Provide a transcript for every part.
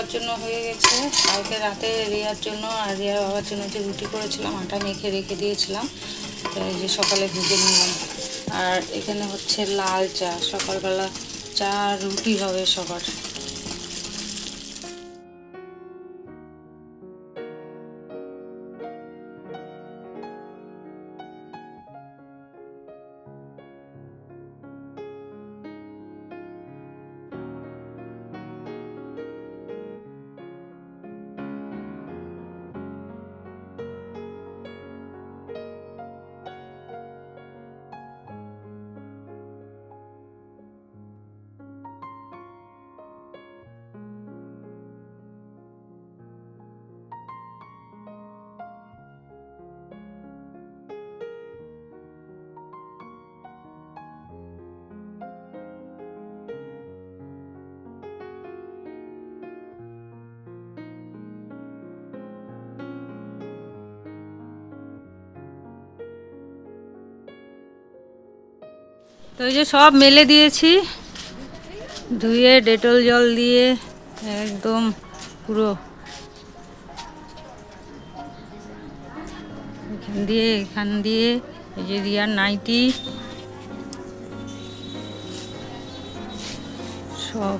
সবার জন্য হয়ে গেছে। কালকে রাতে রিয়ার জন্য আর রিয়ার বাবার জন্য যে রুটি করেছিলাম, আটা মেখে রেখে দিয়েছিলাম। এই যে সকালে ভেজে নিলাম। আর এখানে হচ্ছে লাল চা। সকালবেলা চা রুটি হবে সবার। তো এই যে সব মেলে দিয়েছি। ধুয়ে, ডেটল জল দিয়ে একদম পুরো। এখান দিয়ে এখান দিয়ে, এই যে রিয়ার নাইটি। সব।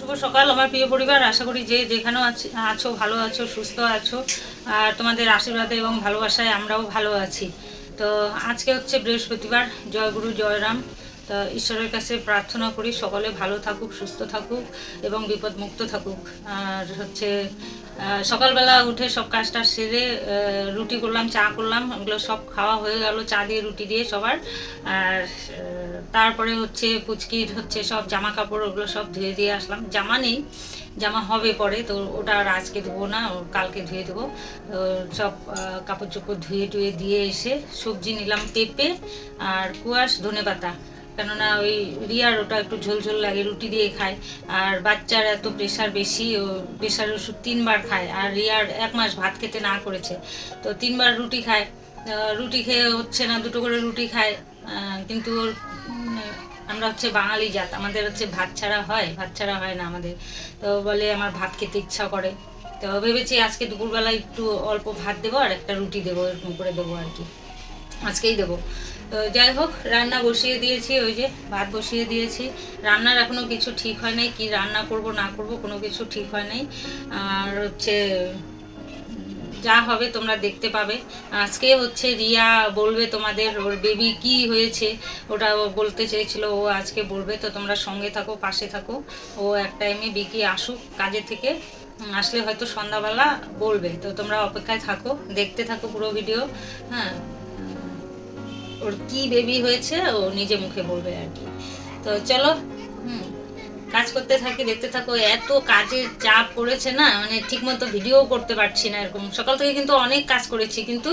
শুভ সকাল, আমার প্রিয় পরিবার। আশা করি যে যেখানেও আছি- আছো, ভালো আছো, সুস্থ আছো। আর তোমাদের আশীর্বাদে এবং ভালোবাসায় আমরাও ভালো আছি। তো আজকে হচ্ছে বৃহস্পতিবার। জয়গুরু জয়রাম তো ঈশ্বরের কাছে প্রার্থনা করি সকলে ভালো থাকুক, সুস্থ থাকুক এবং বিপদমুক্ত থাকুক। আর হচ্ছে সকালবেলা উঠে সব কাজটা সেরে রুটি করলাম, চা করলাম। ওগুলো সব খাওয়া হয়ে গেল, চা দিয়ে, রুটি দিয়ে সবার। আর তারপরে হচ্ছে পুচকির হচ্ছে সব জামা কাপড় ওগুলো সব ধুয়ে দিয়ে আসলাম। জামা নেই জামা হবে পরে তো ওটা আর আজকে ধোবো না কালকে ধুয়ে দেবো। তো সব কাপড় চোপড় ধুয়ে টুয়ে দিয়ে এসে সবজি নিলাম পেঁপে আর কুয়াশ ধনে পাতা। কেননা ওই রিয়ার ওটা একটু ঝোল ঝোল লাগে রুটি দিয়ে খায়। আর বাচ্চার এত প্রেশার বেশি ও প্রেশার ওষুধ তিনবার খায়। আর রিয়ার এক মাস ভাত খেতে না করেছে তো তিনবার রুটি খায়। রুটি খেয়ে হচ্ছে না দুটো করে রুটি খায়। কিন্তু ওর উম, আমরা হচ্ছে বাঙালি জাত, আমাদের হচ্ছে ভাত ছাড়া হয়, ভাত ছাড়া হয় না আমাদের। তো বলে আমার ভাত খেতে ইচ্ছা করে। তো ভেবেছি আজকে দুপুরবেলা একটু অল্প ভাত দেবো আর একটা রুটি দেবো, এরকম করে দেবো আর কি। আজকেই দেবো। তো যাই হোক, রান্না বসিয়ে দিয়েছি, ওই যে ভাত বসিয়ে দিয়েছি। রান্নার এখনও কিছু ঠিক হয় নাই, কি রান্না করব না করব কোনো কিছু ঠিক হয় নাই। আর হচ্ছে যা হবে তোমরা দেখতে পাবে। আজকে হচ্ছে রিয়া বলবে তোমাদের ওর বেবি কি হয়েছে। ওটা বলতে চেয়েছিল, ও আজকে বলবে, তো তোমরা সঙ্গে থাকো, পাশে থাকো। ও এক টাইমে বিকি আসুক কাজে থেকে। আসলে হয়তো সন্ধ্যাবেলা বলবে। তো তোমরা অপেক্ষায় থাকো, দেখতে থাকো পুরো ভিডিও হ্যাঁ। ওর কি বেবি হয়েছে, ও নিজে মুখে বলবে আর কি। তো চলো, হুম। কাজ করতে থাকি, দেখতে থাকো, এত কাজের চাপ পড়েছে না মানে ঠিকমতো ভিডিও করতে পারছি না এরকম। সকাল থেকে কিন্তু অনেক কাজ করেছি, কিন্তু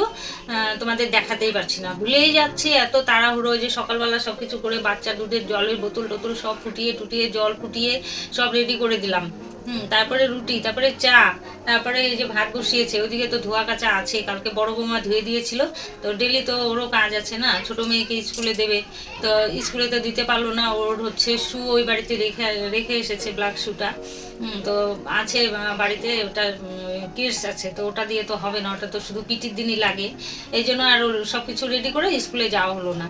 তোমাদের দেখাতেই পারছি না। ভুলেই যাচ্ছি এত তাড়াহুড়ো যে সকালবেলা সব কিছু করে বাচ্চা দুধের জলের বোতল টোতল সব ফুটিয়ে টুটিয়ে জল ফুটিয়ে সব রেডি করে দিলাম। হুম, তারপরে রুটি, তারপরে চা, তারপরে এই যে ভাত বসিয়েছে, ওদিকে তো ধোয়া কাচা আছে, কালকে বড় বৌমা ধুয়ে দিয়েছিল, তো ডেলি তো ওরও কাজ আছে না, ছোট মেয়েকে স্কুলে দেবে, তো স্কুলে তো দিতে পারল না, ওর হচ্ছে শু ওই বাড়িতে রেখে রেখে এসেছে ব্ল্যাক শুটা তো আছে বাড়িতে ওটা কিডস আছে, তো ওটা দিয়ে তো হবে না, ওটা তো শুধু পিটির দিনই লাগে, এই জন্য আর সব কিছু রেডি করে স্কুলে যাওয়া হলো না।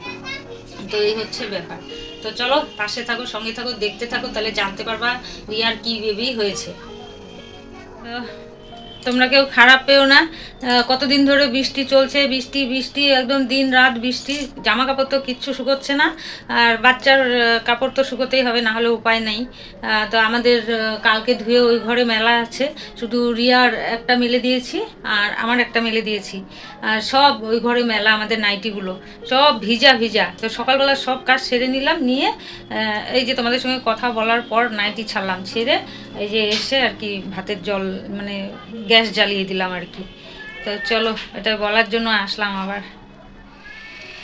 তো এই হচ্ছে ব্যাপার। তো চলো, পাশে থাকো, সঙ্গে থাকো, দেখতে থাকো, তাহলে জানতে পারবা রিয়ার কি বেবি হয়েছে। তোমরা কেউ খারাপ পেও না। কতদিন ধরে বৃষ্টি চলছে, বৃষ্টি বৃষ্টি, একদম দিন রাত বৃষ্টি জামা কাপড় তো কিচ্ছু শুকোচ্ছে না, আর বাচ্চার কাপড় তো শুকোতেই হবে, না হলে উপায় নেই। তো আমাদের কালকে ধুয়ে ওই ঘরে মেলা আছে, শুধু রিয়ার একটা মেলে দিয়েছি, আর আমার একটা মেলে দিয়েছি। আর সব ওই ঘরে মেলা, আমাদের নাইটিগুলো, সব ভিজা ভিজা। তো সকালবেলা সব কাজ সেরে নিলাম, নিয়ে এই যে তোমাদের সঙ্গে কথা বলার পর নাইটি ছাড়লাম, ছেড়ে এই যে এসে আর কি ভাতের জল মানে গ্যাস জ্বালিয়ে দিলাম আর কি। তো চলো, এটা বলার জন্য আসলাম আবার।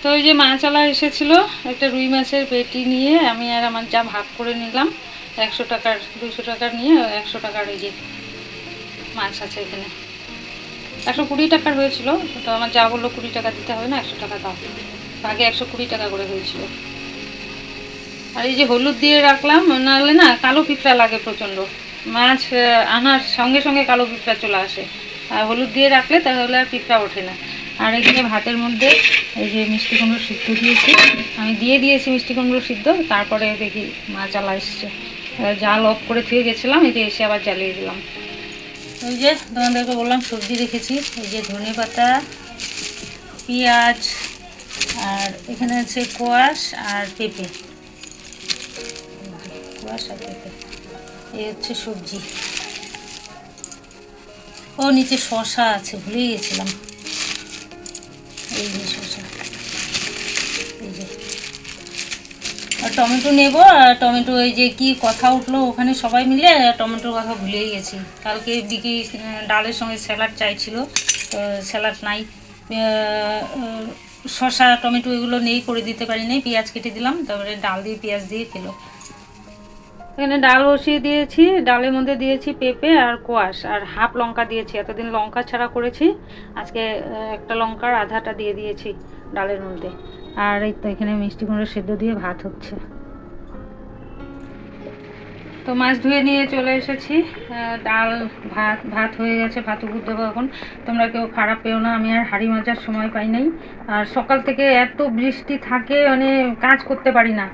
তো ওই যে মাছালা এসেছিল, একটা রুই মাছের পেটি নিয়ে, আমি আর আমার যা ভাগ করে নিলাম, একশো টাকার, দুশো টাকার নিয়ে, একশো টাকার ওই যে মাছ আছে এখানে। একশো কুড়ি টাকার হয়েছিল, তো আমার যা বলল কুড়ি টাকা দিতে হবে না, একশো টাকা দাও। আগে একশো কুড়ি টাকা করে হয়েছিল। আর এই যে হলুদ দিয়ে রাখলাম, নাহলে না কালো পিঁপড়া লাগে প্রচণ্ড। মাছ আনার সঙ্গে সঙ্গে কালো পিঁপড়া চলে আসে। আর হলুদ দিয়ে রাখলে তাহলে আর পিঁপড়া ওঠে না। আর এখানে ভাতের মধ্যে এই যে মিষ্টি কুমড়ো সিদ্ধ দিয়েছি, আমি দিয়ে দিয়েছি মিষ্টি কুমড়ো সিদ্ধ, তারপরে দেখি মাছ আলা এসছে। জাল অফ করে থুয়ে গেছিলাম, এই যে এসে আবার জ্বালিয়ে দিলাম। ওই যে তোমাদেরকে বললাম, সবজি রেখেছি, এই যে ধনে পাতা, পেঁয়াজ, আর এখানে আছে কোয়াশ আর পেঁপে। কোয়াশ আর পেঁপে। এই হচ্ছে সবজি। ও নিচে শশা আছে, ভুলেই গেছিলাম। এই যে শশা এই যে। আর টমেটো নেব, আর টমেটো এই যে কি কথা উঠল ওখানে সবাই মিলে টমেটোর কথা ভুলেই গেছি। কালকে বিকি ডালের সঙ্গে স্যালাড চাইছিল স্যালাড নাই। শসা, টমেটো এগুলো নেই, করে দিতে পারি নাই পেঁয়াজ কেটে দিলাম, তারপরে ডাল দিয়ে পেঁয়াজ দিয়ে খেলো। এখানে ডাল বসিয়ে দিয়েছি, ডালের মধ্যে দিয়েছি পেঁপে আর কোয়াশ, আর হাফ লঙ্কা দিয়েছি, এতদিন লঙ্কা ছাড়া করেছি, আজকে একটা লঙ্কার আধাটা দিয়ে দিয়েছি ডালের মধ্যে। আর এই তো এখানে মিষ্টি কুমড়ো সেদ্ধ দিয়ে ভাত হচ্ছে। তো মাছ ধুয়ে নিয়ে চলে এসেছি ডাল, ভাত ভাত হয়ে গেছে, ভাত উপর দেবো এখন। তোমরা কেউ খারাপ পেও না, আমি আর হাঁড়ি মাজার সময় পাই নাই। আর সকাল থেকে এত বৃষ্টি থাকে মানে কাজ করতে পারি না।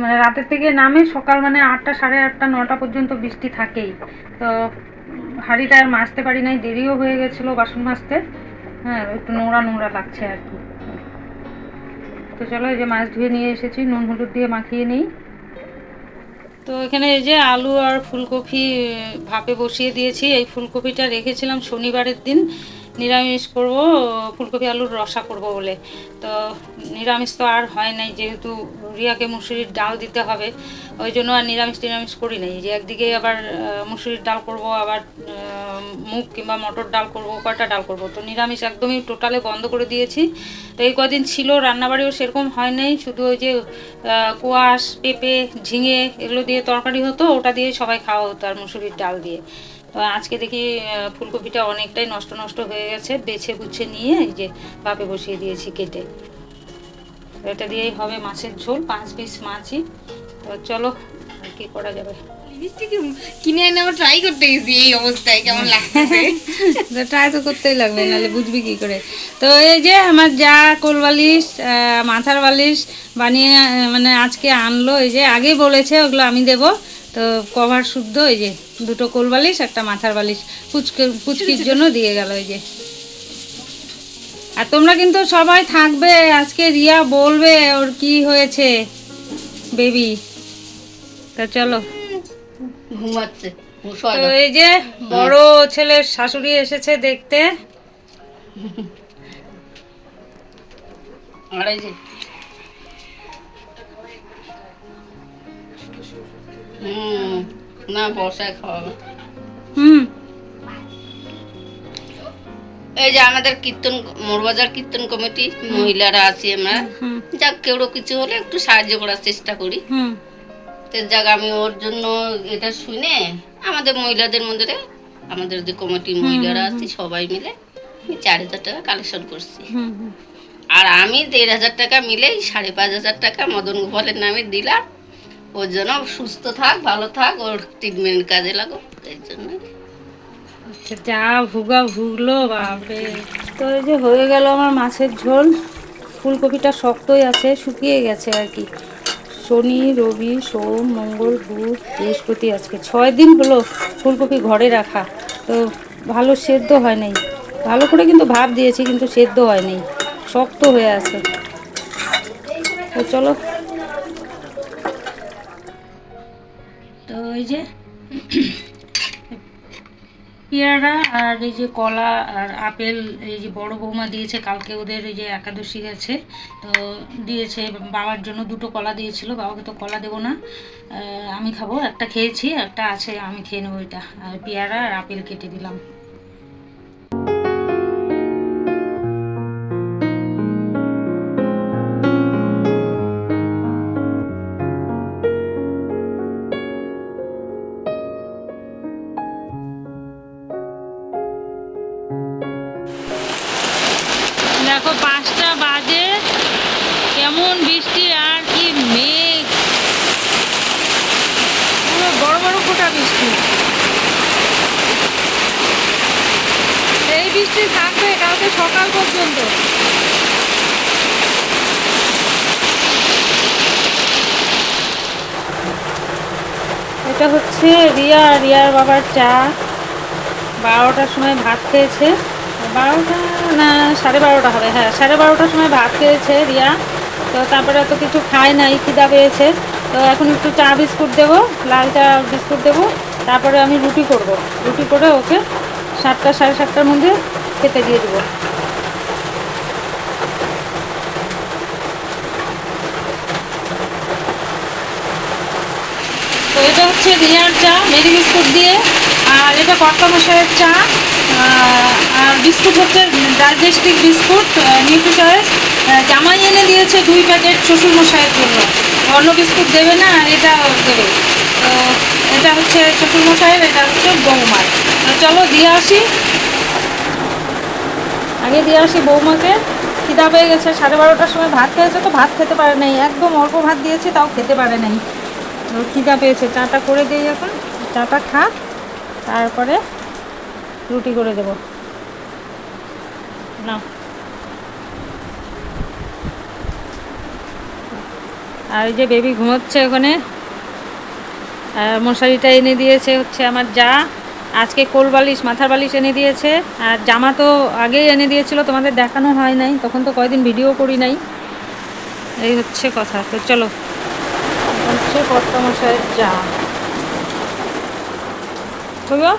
মানে রাতের থেকে নামে সকাল মানে আটটা সাড়ে আটটা, নটা পর্যন্ত বৃষ্টি থাকেই। তো হাঁড়িটা আর মাজতে পারি নাই, দেরিও হয়ে গেছিল বাসন মাজতে। হ্যাঁ একটু নোংরা নোংরা লাগছে আর কি। তো চলো এই যে মাছ ধুয়ে নিয়ে এসেছি, নুন হলুদ দিয়ে মাখিয়ে নিই। তো এখানে এই যে আলু আর ফুলকপি ভাপে বসিয়ে দিয়েছি। এই ফুলকপিটা রেখেছিলাম শনিবারের দিন। নিরামিষ করব, ফুলকপি আলুর রসা করব বলে। তো নিরামিষ তো আর হয় নাই, যেহেতু রিয়াকে মুসুরির ডাল দিতে হবে, ওই জন্য আর নিরামিষ নিরামিষ করি নাই। যে একদিকে আবার মুসুরির ডাল করব, আবার মুগ কিংবা মটর ডাল করব, কয়টা ডাল করব। তো নিরামিষ একদমই টোটালে বন্ধ করে দিয়েছি। তো এই কদিন ছিল, রান্নাবাড়িও সেরকম হয় নাই, শুধু ওই যে কোয়াশ, পেঁপে, ঝিঙে এগুলো দিয়ে তরকারি হতো, ওটা দিয়ে সবাই খাওয়া হতো আর মুসুরির ডাল দিয়ে। তো আজকে দেখি ফুলকপিটা অনেকটাই নষ্ট নষ্ট হয়ে গেছে বেছে গুছে নিয়ে এই যে বাপে বসিয়ে দিয়েছি কেটে। এটা দিয়েই হবে মাছের ঝোল পাঁচ পিস মাছই। তো চলো আর কি করা যাবে? কিনে এনে আবার ট্রাই করতে গেছি এই অবস্থায় কেমন লাগতেছে? ট্রাই তো করতেই লাগবে নাহলে বুঝবি কি করে। তো এই যে আমার যা কোল বালিশ মাথার বালিশ বানিয়ে মানে আজকে আনলো এই যে আগেই বলেছে ওগুলো আমি দেব। তো কভার শুদ্ধ ওই যে দুটো কোল বালিশ একটা মাথার বালিশ। পুচকে পুচকির জন্য দিয়ে গেল এই যে। আর তোমরা কিন্তু সবাই থাকবে আজকে রিয়া বলবে ওর কি হয়েছে বেবি। তা চলো। ঘুমাচ্ছে তো এই যে বড় ছেলের শাশুড়ি এসেছে দেখতে। আর এই যে হুম না বর্ষায় খাওয়াবে। হুম। এই যে আমাদের কীর্তন মোরবাজার কীর্তন কমিটি মহিলারা আছি আমরা। যাক কেউ কিছু হলে একটু সাহায্য করার চেষ্টা করি। তো যাক আমি ওর জন্য এটা শুনে আমাদের মহিলাদের মধ্যে আমাদের যে কমিটির মহিলারা আছি সবাই মিলে আমি চার হাজার টাকা কালেকশন করছি। আর আমি দেড় হাজার টাকা মিলেই সাড়ে পাঁচ হাজার টাকা মদন গোপালের নামে দিলাম। ওর জন্য সুস্থ থাক ভালো থাক ওর ট্রিটমেন্ট কাজে লাগো এই জন্য। আচ্ছা, যা ভুগা ভুগলো বাপরে। তো এই যে হয়ে গেল আমার মাছের ঝোল। ফুলকপিটা শক্তই আছে শুকিয়ে গেছে আর কি। শনি রবি সোম মঙ্গল বুধ বৃহস্পতি আজকে। ছয় দিন হলো ফুলকপি ঘরে রাখা। তো ভালো সেদ্ধ হয় নাই। ভালো করে কিন্তু ভাব দিয়েছি কিন্তু সেদ্ধ হয় নাই। শক্ত হয়ে আছে। তো চলো এই যে পেয়ারা আর এই যে কলা আর আপেল, এই যে বড় বৌমা দিয়েছে, কালকে ওদের এই যে একাদশী গেছে, তো দিয়েছে, বাবার জন্য দুটো কলা দিয়েছিল, বাবাকে তো কলা দেবো না আমি খাব, একটা খেয়েছি, একটা আছে, আমি খেয়ে নেব এটা, আর পেয়ারা আর আপেল কেটে দিলাম। রিয়ার বাবার চা। বারোটার সময় ভাত খেয়েছে। বারোটা না, সাড়ে বারোটা হবে হ্যাঁ সাড়ে বারোটার সময় ভাত খেয়েছে রিয়া। তো তারপরে তো কিছু খায় নাই, খিদা পেয়েছে। তো এখন একটু চা বিস্কুট দেবো, লাল চা বিস্কুট দেবো। তারপরে আমি রুটি করব। রুটি করে ওকে সাতটা, সাড়ে সাতটার মধ্যে খেতে দিয়ে দেবো। তো এটা হচ্ছে রিয়ার চা, মেরি বিস্কুট দিয়ে। আর এটা কর্তা মশাইয়ের চা আর বিস্কুট হচ্ছে ডাইজেস্টিক বিস্কুট নিউট্রিচয়েস জামাই এনে দিয়েছে দুই প্যাকেট শ্বশুর মশাইয়ের জন্য। অন্য বিস্কুট দেবে না, আর এটা দেবে। তো এটা হচ্ছে শ্বশুর মশাইয়ের এটা হচ্ছে বৌমার। চলো দিয়ে আসি। আগে দিয়ে আসি বৌমাকে। খিদা পেয়ে গেছে, সাড়ে বারোটার সময় ভাত খেয়েছে তো ভাত খেতে পারে নাই। একদম অল্প ভাত দিয়েছি, তাও খেতে পারে নাই। খিদা পেয়েছে। চাটা করে দিই এখন, চাটা খা, তারপরে রুটি করে দেব। না আর এই যে বেবি ঘুমোচ্ছে ওখানে মশারিটা এনে দিয়েছে হচ্ছে আমার যা। আজকে কোল বালিশ, মাথার বালিশ এনে দিয়েছে, আর জামা তো আগেই এনে দিয়েছিল, তোমাদের দেখানো হয় নাই, তখন তো কয়দিন ভিডিও করি নাই। এই হচ্ছে কথা, তো চলো। হচ্ছে কর্তমশাইয়ের চা। বুঝলো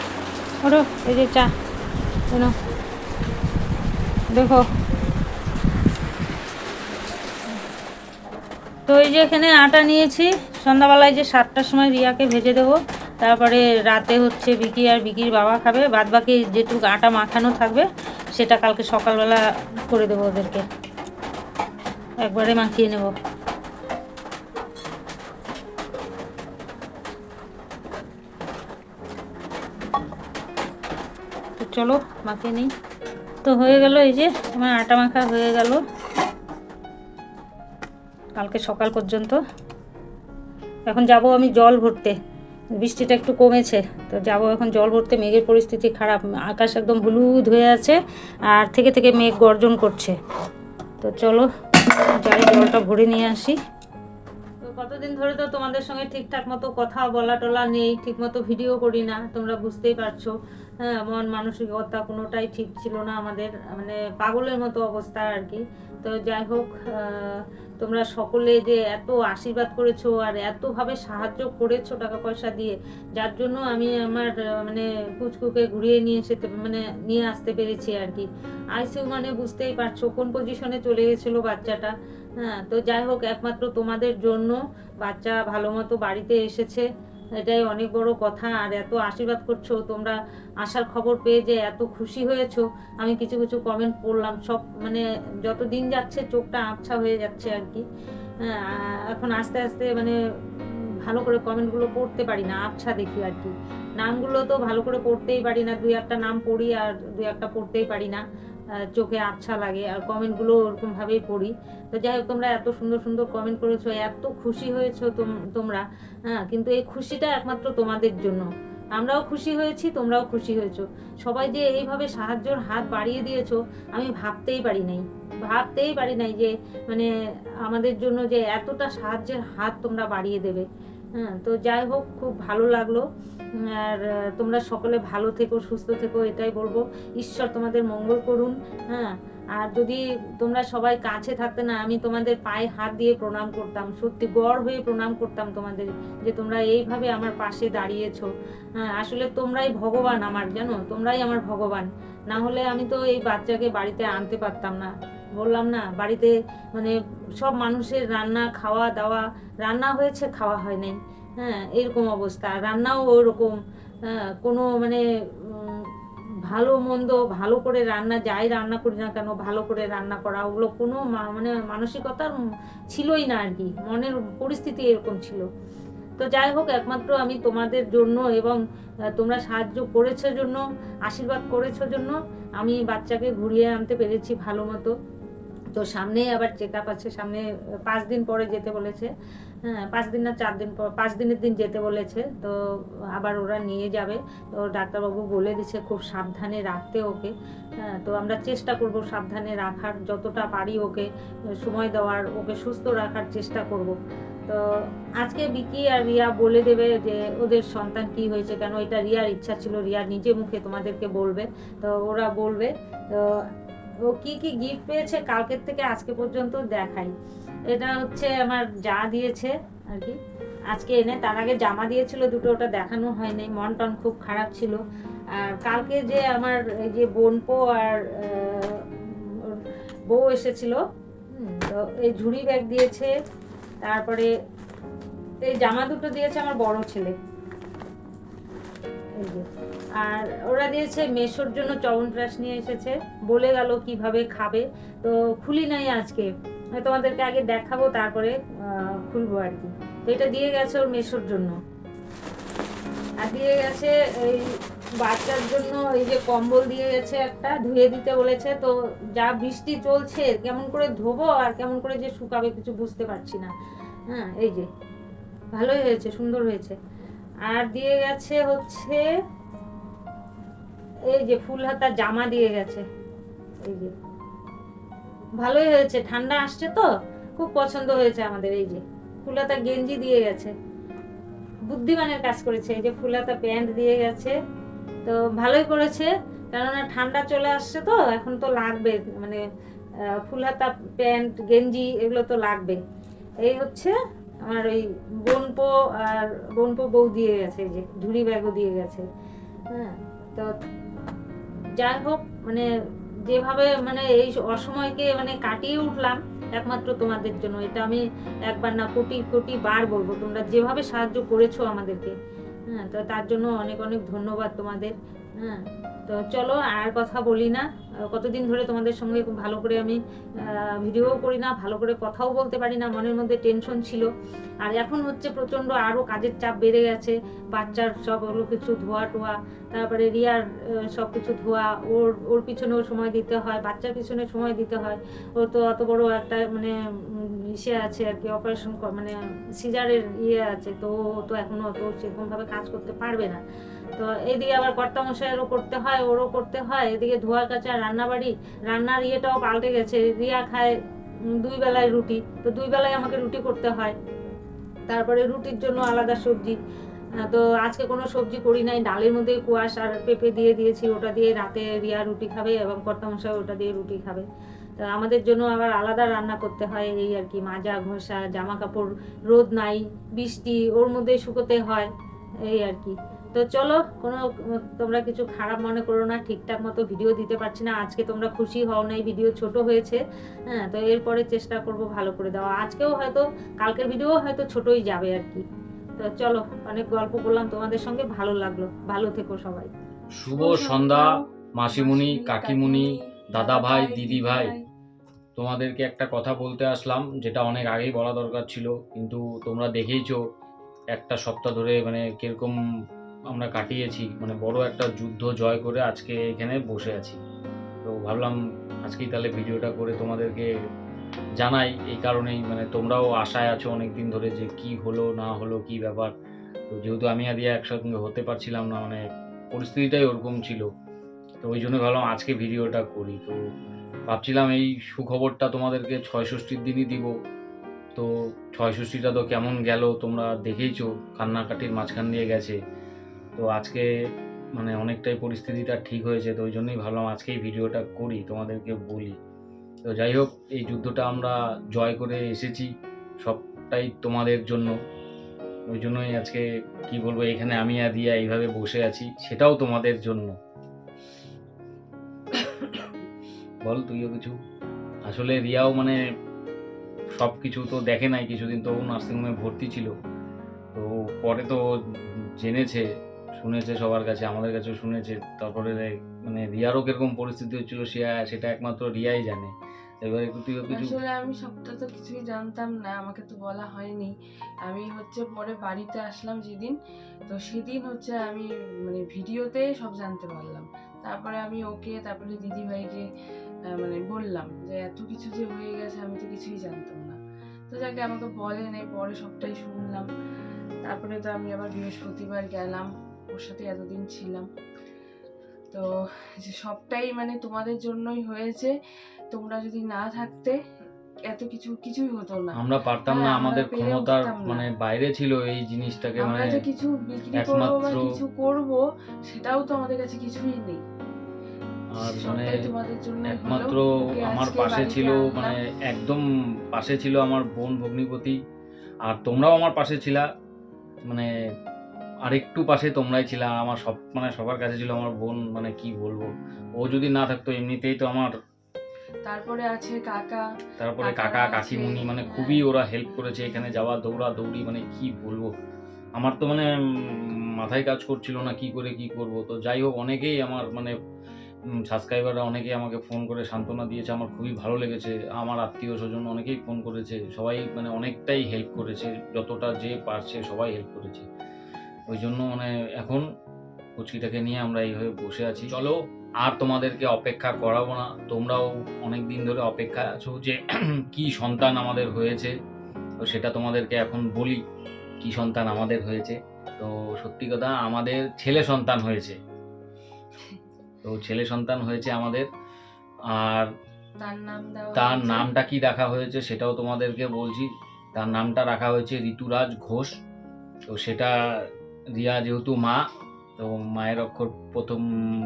ওঠো, এই যে চা। শোনো দেখো। তো এই যে এখানে আটা নিয়েছি, সন্ধ্যাবেলায় যে সাতটার সময় রিয়াকে ভেজে দেবো, তারপরে রাতে হচ্ছে বিকি আর বিকির বাবা খাবে বাদ বাকি যেটুকু আটা মাখানো থাকবে, সেটা কালকে সকালবেলা করে দেবো ওদেরকে। একবারে মাখিয়ে নেব। চলো, মাখিয়ে নিই। তো হয়ে গেল এই যে, আমার আটা মাখা হয়ে গেল। কালকে সকাল পর্যন্ত। এখন যাব আমি জল ভরতে। বৃষ্টিটা একটু কমেছে, তো যাব এখন জল ভরতে। মেঘের পরিস্থিতি খারাপ, আকাশ একদম হলুদ হয়ে আছে, আর থেকে থেকে মেঘ গর্জন করছে। তো চলো, যাই, জলটা ভরে নিয়ে আসি। তো কতদিন ধরে তো তোমাদের সঙ্গে ঠিকঠাক মতো কথা বলা টলা নেই ঠিক মতো ভিডিও করি না, তোমরা বুঝতেই পারছ। হ্যাঁ মন মানসিকতা কোনোটাই ঠিক ছিল না আমাদের মানে পাগলের মতো অবস্থা আর কি। তো যাই হোক তোমরা সকলে যে এত আশীর্বাদ করেছ আর এতভাবে সাহায্য করেছ টাকা পয়সা দিয়ে, যার জন্য আমি আমার মানে কুচকুকে ঘুরিয়ে নিয়ে এসে মানে নিয়ে আসতে পেরেছি আর কি। আইসিউ মানে বুঝতেই পারছ কোন পজিশনে চলে গেছিল বাচ্চাটা। হ্যাঁ তো যাই হোক, একমাত্র তোমাদের জন্য বাচ্চা ভালো মতো বাড়িতে এসেছে। এটাই অনেক বড় কথা। আর এত আশীর্বাদ করছ, তোমরা আসার খবর পেয়ে যে এত খুশি হয়েছো। আমি কিছু কিছু কমেন্ট পড়লাম, সব মানে যত দিন যাচ্ছে চোখটা আবছা হয়ে যাচ্ছে আর কি। এখন আস্তে আস্তে মানে ভালো করে কমেন্টগুলো পড়তে পারি না, আবছা দেখি আর কি। নামগুলো তো ভালো করে পড়তেই পারি না, দুই একটা নাম পড়ি আর দুই একটা পড়তেই পারি না। চোখে আবছা লাগে আর কমেন্টগুলো ওরকমভাবেই পড়ি। তো যাই হোক, তোমরা এত সুন্দর সুন্দর কমেন্ট করেছ, এত খুশি হয়েছো তোম- তোমরা। হ্যাঁ কিন্তু এই খুশিটা একমাত্র তোমাদের জন্য। আমরাও খুশি হয়েছি, তোমরাও খুশি হয়েছো। সবাই যে এইভাবে সাহায্যর হাত বাড়িয়ে দিয়েছ, আমি ভাবতেই পারি নাই। ভাবতেই পারি নাই যে মানে আমাদের জন্য যে এতটা সাহায্যের হাত তোমরা বাড়িয়ে দেবে। হ্যাঁ তো যাই হোক, খুব ভালো লাগল। আর তোমরা সকলে ভালো থেকো, সুস্থ থেকো, এটাই বলব। ঈশ্বর তোমাদের মঙ্গল করুন হ্যাঁ। আর যদি তোমরা সবাই কাছে থাকতে না, আমি তোমাদের পায়ে হাত দিয়ে প্রণাম করতাম। সত্যি গড় হয়ে প্রণাম করতাম তোমাদের, যে তোমরা এইভাবে আমার পাশে দাঁড়িয়েছো। হ্যাঁ আসলে তোমরাই ভগবান আমার, জানো? তোমরাই আমার ভগবান। না হলে আমি তো এই বাচ্চাকে বাড়িতে আনতে পারতাম না। বললাম না, বাড়িতে মানে সব মানুষের রান্না, খাওয়া দাওয়া, রান্না হয়েছে, খাওয়া হয় নাই। হ্যাঁ এরকম অবস্থা। রান্নাও ওরকম। হ্যাঁ কোনো মানে ভালো মন্দ, ভালো করে রান্না, যাই রান্না করি না কেন, ভালো করে রান্না করা, ওগুলো কোনো মানে মানসিকতার ছিলই না আর কি। মনের পরিস্থিতি এরকম ছিল। তো যাই হোক, একমাত্র আমি তোমাদের জন্য এবং তোমরা সাহায্য করেছ জন্য, আশীর্বাদ করেছ জন্য, আমি বাচ্চাকে ঘুরিয়ে আনতে পেরেছি ভালো মতো। তো সামনেই আবার চেক আপ আছে, সামনে পাঁচ দিন পরে যেতে বলেছে। হ্যাঁ পাঁচ দিন না চার দিন পর, পাঁচ দিনের দিন যেতে বলেছে। তো আবার ওরা নিয়ে যাবে। তো ডাক্তারবাবু বলে দিছে খুব সাবধানে রাখতে ওকে। হ্যাঁ তো আমরা চেষ্টা করব সাবধানে রাখার, যতটা পারি ওকে সময় দেওয়ার, ওকে সুস্থ রাখার চেষ্টা করব। তো আজকে বিকি আর রিয়া বলে দেবে যে, ওদের সন্তান কি হয়েছে, কেন? এটা রিয়ার ইচ্ছা ছিল, রিয়া নিজে মুখে তোমাদেরকে বলবে। তো ওরা বলবে, তো ও কি কি গিফট পেয়েছে কালকের থেকে আজকে পর্যন্ত দেখাই। এটা হচ্ছে আমার যা দিয়েছে আর কি। আজকে এনে তার আগে জামা দিয়েছিল, দুটো ওটা দেখানো হয়নি, মন টন খুব খারাপ ছিল। আর কালকে যে আমার এই যে বোনপো আর বউ এসেছিল তো এই ঝুড়ি ব্যাগ দিয়েছে, তারপরে এই জামা দুটো দিয়েছে আমার বড় ছেলে। আর ওরা দিয়েছে মেশোর জন্য চবনপ্রাশ নিয়ে এসেছে। বলে গেল কীভাবে খাবে। তো খুলি নাই আজকে। তোমাদেরকে আগে দেখাবো, তারপরে খুলবো আর কি। তো এটা দিয়ে গেছে ওর মেশোর জন্য। আর দিয়ে গেছে এই বাচ্চার জন্য এই যে কম্বল দিয়ে গেছে একটা, ধুয়ে দিতে বলেছে। তো যা বৃষ্টি চলছে, কেমন করে ধোবো আর কেমন করে যে শুকাবে কিছু বুঝতে পারছি না। হ্যাঁ এই যে। ভালোই হয়েছে, সুন্দর হয়েছে। আর দিয়ে গেছে হচ্ছে এই যে ফুল হাতা জামা দিয়ে গেছে। এই যে। ভালোই হয়েছে, ঠান্ডা আসছে তো, খুব পছন্দ হয়েছে আমাদের এই যে। ফুলাতা গেঞ্জি দিয়ে গেছে। বুদ্ধিমানের কাজ করেছে, এই যে ফুলাতা প্যান্ট দিয়ে গেছে। তো ভালোই করেছে, কেননা ঠান্ডা চলে আসছে তো, এখন তো লাগবে মানে ফুলহাতা প্যান্ট, গেঞ্জি, এগুলো তো লাগবে। এই হচ্ছে আমার ওই বোনপো আর বোনপো বউ দিয়ে গেছে যে ঝুড়ি ব্যাগও দিয়ে গেছে। হ্যাঁ তো যাই হোক মানে যেভাবে মানে এই অসময়কে মানে কাটিয়ে উঠলাম, একমাত্র তোমাদের জন্য। এটা আমি একবার না কোটি কোটি বার বলব, তোমরা যেভাবে সাহায্য করেছ আমাদেরকে। হ্যাঁ তো তার জন্য অনেক অনেক ধন্যবাদ তোমাদের। হ্যাঁ তো চলো আর কথা বলি না। কতদিন ধরে তোমাদের সঙ্গে খুব ভালো করে আমি ভিডিও করি না, ভালো করে কথাও বলতে পারি না, মনের মধ্যে টেনশন ছিল। আর এখন হচ্ছে প্রচণ্ড আরও কাজের চাপ বেড়ে গেছে, বাচ্চার সব ওগুলো কিছু ধোয়া টোয়া, তারপরে রিয়ার সব কিছু ধোয়া, ওর ওর পিছনেও সময় দিতে হয়, বাচ্চার পিছনে সময় দিতে হয়। ও তো অত বড় একটা মানে ইসে আছে আর কি অপারেশন মানে সিজারের ইয়ে আছে, তো ও তো এখনও অত সেরকমভাবে কাজ করতে পারবে না। তো এদিকে আবার কর্তামশাইয়েরও করতে হয়, ওরও করতে হয়, এদিকে ধোয়া কাচা রান্নাবাড়ি, রান্নার ইয়েটাও পাল্টে গেছে। রিয়া খায় দুই বেলায় রুটি, তো দুই বেলায় আমাকে রুটি করতে হয়। তারপরে রুটির জন্য আলাদা সবজি। তো আজকে কোনো সবজি করি নাই, ডালের মধ্যে কুয়াশ আর পেঁপে দিয়ে দিয়েছি, ওটা দিয়ে রাতে রিয়া রুটি খাবে এবং কর্তামশাই ওটা দিয়ে রুটি খাবে। তো আমাদের জন্য আবার আলাদা রান্না করতে হয়, এই আর কি, মাজা, ঘষা জামা কাপড় রোদ নাই, বৃষ্টি, ওর মধ্যে শুকোতে হয়, এই আর কি। তো চলো, কোনো, তোমরা কিছু খারাপ মনে করো না, ঠিকঠাক মতো ভিডিও দিতে পারছি না। আজকে তোমরা খুশি হও না এই ভিডিও ছোট হয়েছে। হ্যাঁ তো এরপরে চেষ্টা করব ভালো করে দেওয়া। আজকেও হয়তো, কালকের ভিডিও হয়তো ছোটই যাবে আর কি। তো চলো, অনেক গল্প করলাম তোমাদের সঙ্গে, ভালো লাগল। ভালো থেকো সবাই। শুভ সন্ধ্যা, মাসিমণি, কাকিমণি, দাদা ভাই, দিদি ভাই। তোমাদেরকে একটা কথা বলতে আসলাম, যেটা অনেক আগেই বলা দরকার ছিল, কিন্তু তোমরা দেখেইছো, একটা সপ্তাহ ধরে মানে কীরকম আমরা কাটিয়েছি মানে বড় একটা যুদ্ধ জয় করে আজকে এখানে বসে আছি। তো ভাবলাম আজকেই তাহলে ভিডিওটা করে তোমাদেরকে জানাই, এই কারণেই মানে তোমরাও আশায় আছো অনেক দিন ধরে যে কি হলো, না হলো, কি ব্যাপার। তো যেহেতু আমি আর ইয়া একসঙ্গে হতে পারছিলাম না মানে পরিস্থিতিটাই ওরকম ছিল। তো ওই জন্য ভাবলাম আজকে ভিডিওটা করি। তো ভাবছিলাম এই সুখবরটা তোমাদেরকে ছয় ষষ্ঠীর দিনই দিব। তো ছয় ষষ্ঠীটা তো কেমন গেল, তোমরা দেখেইছো, কান্নাকাটির মাঝখান দিয়ে গেছে। তো আজকে মানে অনেকটাই পরিস্থিতিটা ঠিক হয়েছে, তো ওই জন্যই ভাবলাম আজকেই ভিডিওটা করি, তোমাদেরকে বলি। তো যাই হোক, এই যুদ্ধটা আমরা জয় করে এসেছি, সবটাই তোমাদের জন্য। ওই জন্যই আজকে কি বলব, এখানে আমি আর দিয়া এইভাবে বসে আছি, সেটাও তোমাদের জন্য। বল, তুইও কিছু? আসলে রিয়াও মানে সব কিছু তো দেখে নাই, কিছুদিন তো নার্সিংহোমে ভর্তি ছিল। তো পরে তো জেনেছে শুনেছে, সবার কাছে, আমাদের কাছেও শুনেছে। তারপরে মানে রিয়ারও কীরকম পরিস্থিতি হচ্ছিল, সে সেটা একমাত্র রিয়াই জানে। এবার একটু আসলে আমি সবটা তো কিছুই জানতাম না, আমাকে তো বলা হয়নি। আমি হচ্ছে পরে বাড়িতে আসলাম যেদিন, তো সেদিন হচ্ছে আমি মানে ভিডিওতে সব জানতে পারলাম। তারপরে আমি ওকে, তারপরে দিদি ভাইকে মানে বললাম যে, এত কিছু যে হয়ে গেছে, আমি তো কিছুই জানতাম না। তো যাকে আমাকে বলেন এই পরে সবটাই শুনলাম। তারপরে তো আমি আবার বৃহস্পতিবার গেলাম। ওর সাথে এতদিন ছিলাম। তো যে সবটাই মানে তোমাদের জন্যই হয়েছে তোমরা যদি না থাকতে এত কিছু কিছুই হতো না। আমরা পারতাম না হ্যাঁ, আমাদের ক্ষমতার মানে বাইরে ছিল এই জিনিসটাকে আমরা মানে যে কিছু বিক্রি করব বা কিছু করব সেটাও তো আমাদের কাছে কিছুই নেই। আর মানে তোমাদের জন্য একমাত্র আমার পাশে ছিল মানে একদম পাশে ছিল আমার বোন ভগ্নিপতি আর তোমরাও আমার পাশে ছিলা মানে আরেকটু পাশে তোমরাই ছিলে আর আমার সব মানে সবার কাছে ছিল আমার বোন মানে কি বলব? ও যদি না থাকতো এমনিতেই তো আমার তারপরে আছে কাকা। তারপরে কাকা আছে, কাকিমুনি মানে হ্যাঁ। খুবই ওরা হেল্প করেছে এখানে যাওয়া দৌড়া দৌড়ি মানে কি বলব? আমার তো মানে মাথায় কাজ করছিল না কি করে কি করব? তো যাই হোক অনেকেই আমার মানে সাবস্ক্রাইবাররা অনেকেই আমাকে ফোন করে সান্ত্বনা দিয়েছে আমার খুবই ভালো লেগেছে। আমার আত্মীয় স্বজন অনেকেই ফোন করেছে। সবাই মানে অনেকটাই হেল্প করেছে যতটা যে পারছে সবাই হেল্প করেছে। ওই জন্য মানে এখন কুচকিটাকে নিয়ে আমরা এইভাবে বসে আছি। চলো আর তোমাদেরকে অপেক্ষা করাবো না। তোমরাও অনেক দিন ধরে অপেক্ষায় আছো যে কি সন্তান আমাদের হয়েছে। তো সেটা তোমাদেরকে এখন বলি কি সন্তান আমাদের হয়েছে। তো সত্যি কথা আমাদের ছেলে সন্তান হয়েছে। তো ছেলে সন্তান হয়েছে আমাদের। আর তার। নামটা কি রাখা হয়েছে সেটাও তোমাদেরকে বলছি। তার নামটা রাখা হয়েছে ঋতুরাজ ঘোষ। তো সেটা রিয়া যেহেতু মা তো মায়ের অক্ষর প্রথম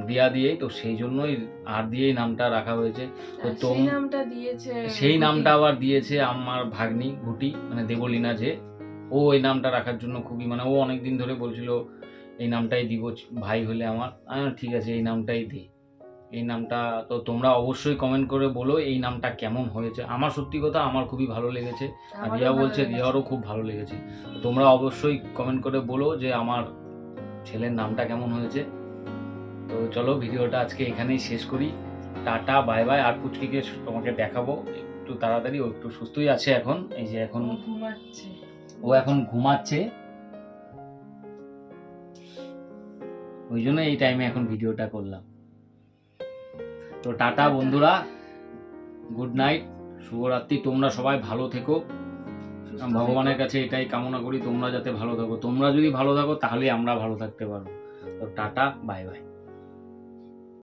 রিয়া দিয়েই তো সেই জন্যই আর দিয়েই নামটা রাখা হয়েছে। তো সেই নামটা দিয়েছে সেই নামটা আবার দিয়েছে আমার ভাগ্নি ঘুটি মানে দেবলীনা যে। ও ওই নামটা রাখার জন্য খুবই মানে ও অনেক দিন ধরে বলছিল এই নামটাই দিব ভাই হলে আমার। আমি ঠিক আছে এই নামটাই দে। এই নামটা তো তোমরা অবশ্যই কমেন্ট করে বলো এই নামটা কেমন হয়েছে। আমার সত্যি কথা আমার খুবই ভালো লেগেছে। আর রিয়া বলছে। রিয়ারও খুব ভালো লেগেছে। তোমরা অবশ্যই কমেন্ট করে বলো যে আমার ছেলের নামটা কেমন হয়েছে। তো চলো ভিডিওটা আজকে এখানেই শেষ করি। টাটা বাই বাই আর পুচকিকে তোমাকে দেখাবো। একটু তাড়াতাড়ি ও একটু সুস্থই আছে এখন। এই যে এখন ঘুমাচ্ছে। ও এখন ঘুমাচ্ছে। ওই জন্য এই টাইমে এখন ভিডিওটা করলাম। তো টাটা বন্ধুরা। Good night. শুভরাত্রি। তোমরা সবাই ভালো থেকো। ভগবানের কাছে এটাই কামনা করি তোমরা যাতে ভালো থাকো। তোমরা যদি ভালো থাকো তাহলেই আমরা ভালো থাকতে পারব। তো টাটা বাই বাই।